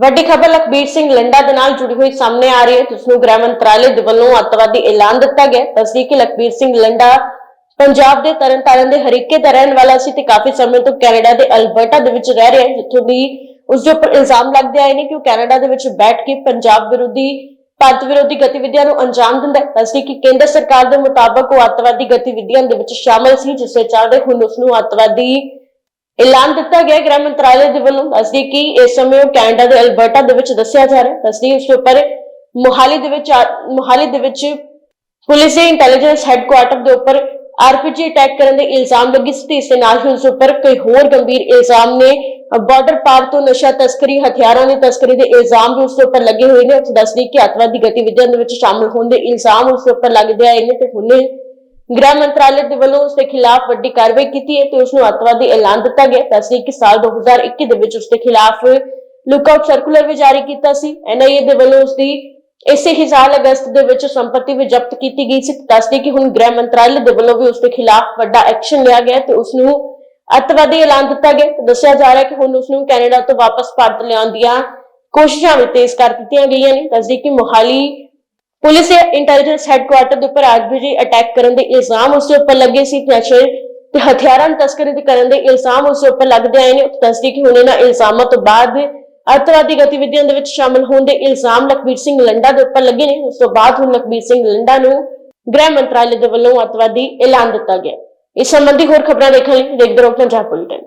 ਵੱਡੀ ਖਬਰ, ਲਖਬੀਰ ਸਿੰਘ ਲੰਡਾ ਦੇ ਨਾਲ ਜੁੜੀ ਹੋਈ ਸਾਹਮਣੇ ਆ ਰਹੀ ਹੈ। ਜਿਸ ਨੂੰ ਗ੍ਰਹਿ ਮੰਤਰਾਲੇ ਦੇ ਵੱਲੋਂ ਅੱਤਵਾਦੀ ਐਲਾਨ ਦਿੱਤਾ ਗਿਆ। ਤਸਦੀਕ ਕਿ ਲਖਬੀਰ ਸਿੰਘ ਲੰਡਾ ਪੰਜਾਬ ਦੇ ਤਰਨਤਾਰਨ ਦੇ ਹਰੀਕੇ ਦਾ ਰਹਿਣ ਵਾਲਾ ਸੀ ਤੇ ਕਾਫੀ ਸਮੇਂ ਤੋਂ ਕੈਨੇਡਾ ਦੇ ਅਲਬਰਟਾ ਦੇ ਵਿੱਚ ਰਹਿ ਰਿਹਾ ਹੈ, ਜਿੱਥੋਂ ਦੀ ਉਸ ਦੇ ਉੱਪਰ ਇਲਜ਼ਾਮ ਲੱਗਦੇ ਆਏ ਨੇ ਕਿ ਉਹ ਕੈਨੇਡਾ ਦੇ ਵਿੱਚ ਬੈਠ ਕੇ ਪੰਜਾਬ ਵਿਰੋਧੀ, ਭਾਰਤ ਵਿਰੋਧੀ ਗਤੀਵਿਧੀਆਂ ਨੂੰ ਅੰਜਾਮ ਦਿੰਦਾ ਹੈ। ਦੱਸਦੀ ਕਿ ਕੇਂਦਰ ਸਰਕਾਰ ਦੇ ਮੁਤਾਬਕ ਉਹ ਅੱਤਵਾਦੀ ਗਤੀਵਿਧੀਆਂ ਦੇ ਵਿੱਚ ਸ਼ਾਮਲ ਸੀ, ਜਿਸ ਦੇ ਚੱਲਦੇ ਹੁਣ ਉਸ ਨੂੰ ਅੱਤਵਾਦੀ ਐਲਾਨ ਦਿੱਤਾ ਗਿਆ ਗ੍ਰਹਿ ਮੰਤਰਾਲੇ ਦੇ ਵੱਲੋਂ ਦੱਸਦੀ ਕਿ ਇਸ ਸਮੇਂ ਕੈਨੇਡਾ ਦੇ ਅਲਬਰਟਾ ਦੇ ਵਿੱਚ ਦੱਸਿਆ ਜਾ ਰਿਹਾ ਹੈ। ਦੱਸਦੀ ਉਸ ਉੱਪਰ ਮੁਹਾਲੀ ਦੇ ਵਿੱਚ ਆ- ਮੁਹਾਲੀ ਦੇ ਵਿੱਚ ਪੁਲਿਸ ਦੇ ਇੰਟੈਲੀਜੈਂਸ ਹੈੱਡਕੁਆਰਟਰ ਦੇ ਉੱਪਰ ਆਰਪੀਜੀ ਅਟੈਕ ਕਰਨ ਦੇ ਇਲਜ਼ਾਮ ਲੱਗੇ ਸੀ ਇਸ ਦੇ ਨਾਲ ਹੀ ਉਸ ਉੱਪਰ ਕਈ ਹੋਰ ਗੰਭੀਰ ਇਲਜ਼ਾਮ ਨੇ ਬਾਰਡਰ ਪਾਰ ਤੋਂ ਨਸ਼ਾ ਤਸਕਰੀ, ਹਥਿਆਰਾਂ ਦੀ ਤਸਕਰੀ ਦੇ ਇਲਜ਼ਾਮ ਵੀ ਉਸ ਦੇ ਉੱਪਰ ਲੱਗੇ ਹੋਏ ਨੇ। ਉੱਥੇ ਦੱਸਦੀ ਕਿ ਅੱਤਵਾਦੀ ਗਤੀਵਿਧੀਆਂ ਦੇ ਵਿੱਚ ਸ਼ਾਮਲ ਹੋਣ ਦੇ ਇਲਜ਼ਾਮ ਉਸ ਦੇ ਉੱਪਰ ਲੱਗਦੇ ਆਏ ਨੇ ਤੇ ਹੁਣੇ ਗ੍ਰਹਿ ਮੰਤਰਾਲੇ ਦੇ ਵੱਲੋਂ ਉਸ ਦੇ ਖਿਲਾਫ ਵੱਡੀ ਕਾਰਵਾਈ ਕੀਤੀ ਹੈ ਤੇ ਉਸ ਨੂੰ ਅੱਤਵਾਦੀ ਐਲਾਨ ਦਿੱਤਾ ਗਿਆ। ਦੱਸਦੀ ਕਿ ਸਾਲ 2021 ਦੇ ਵਿੱਚ ਉਸ ਦੇ ਖਿਲਾਫ ਲੁੱਕਆਊਟ ਸਰਕੂਲਰ ਵੀ ਜਾਰੀ ਕੀਤਾ ਸੀ। ਐਨਆਈਏ ਦੇ ਵੱਲੋਂ ਉਸ ਦੀ ਇਸੇ ਹੀ ਸਾਲ ਅਗਸਤ ਦੇ ਵਿੱਚ ਸੰਪਤੀ ਵੀ ਜ਼ਬਤ ਕੀਤੀ ਗਈ ਸੀ। ਦੱਸਦੀ ਕਿ ਹੁਣ ਗ੍ਰਹਿ ਮੰਤਰਾਲੇ ਦੇ ਵੱਲੋਂ ਵੀ ਉਸ ਦੇ ਖਿਲਾਫ ਵੱਡਾ ਐਕਸ਼ਨ ਲਿਆ ਗਿਆ ਤੇ ਉਸ ਨੂੰ ਅੱਤਵਾਦੀ ਐਲਾਨ ਦਿੱਤਾ ਗਿਆ। ਤੇ ਦੱਸਿਆ ਜਾ ਰਿਹਾ ਕਿ ਹੁਣ ਉਸ ਨੂੰ ਕੈਨੇਡਾ ਤੋਂ ਵਾਪਸ ਭਾਰਤ ਲਿਆਉਣ ਦੀਆਂ ਕੋਸ਼ਿਸ਼ਾਂ ਵੀ ਤੇਜ਼ ਕਰ ਦਿੱਤੀਆਂ ਗਈਆਂ ਨੇ। ਦੱਸਦੀ ਕਿ ਮੋਹਾਲੀ ਪੁਲਿਸ ਇੰਟੈਲੀਜੈਂਸ ਹੈੱਡਕੁਆਰਟਰ ਦੇ ਉੱਪਰ ਆਰਬੀਜੀ ਅਟੈਕ ਕਰਨ ਦੇ ਇਲਜ਼ਾਮ ਉਸ ਦੇ ਉੱਪਰ ਲੱਗੇ ਸੀ ਨਸ਼ੇ ਤੇ ਹਥਿਆਰਾਂ ਦੀ ਤਸਕਰੀ ਦੇ ਕਰਨ ਦੇ ਇਲਜ਼ਾਮ ਉਸ ਦੇ ਉੱਪਰ ਲੱਗਦੇ ਆਏ ਨੇ। ਉੱਥੇ ਦੱਸਦੀ ਕਿ ਹੁਣ ਇਹਨਾਂ ਇਲਜ਼ਾਮਾਂ ਤੋਂ ਬਾਅਦ ਅੱਤਵਾਦੀ ਗਤੀਵਿਧੀਆਂ ਦੇ ਵਿੱਚ ਸ਼ਾਮਲ ਹੋਣ ਦੇ ਇਲਜ਼ਾਮ ਲਖਬੀਰ ਸਿੰਘ ਲੰਡਾ ਦੇ ਉੱਪਰ ਲੱਗੇ ਨੇ। ਉਸ ਤੋਂ ਬਾਅਦ ਹੁਣ ਲਖਬੀਰ ਸਿੰਘ ਲੰਡਾ ਨੂੰ ਗ੍ਰਹਿ ਮੰਤਰਾਲੇ ਦੇ ਵੱਲੋਂ ਅੱਤਵਾਦੀ ਐਲਾਨ ਦਿੱਤਾ ਗਿਆ। ਇਸ ਸੰਬੰਧੀ ਹੋਰ ਖਬਰਾਂ ਦੇਖਣ ਲਈ ਦੇਖਦੇ ਰਹੋ ਪੰਜਾਬ ਬੁਲੇਟਿਨ।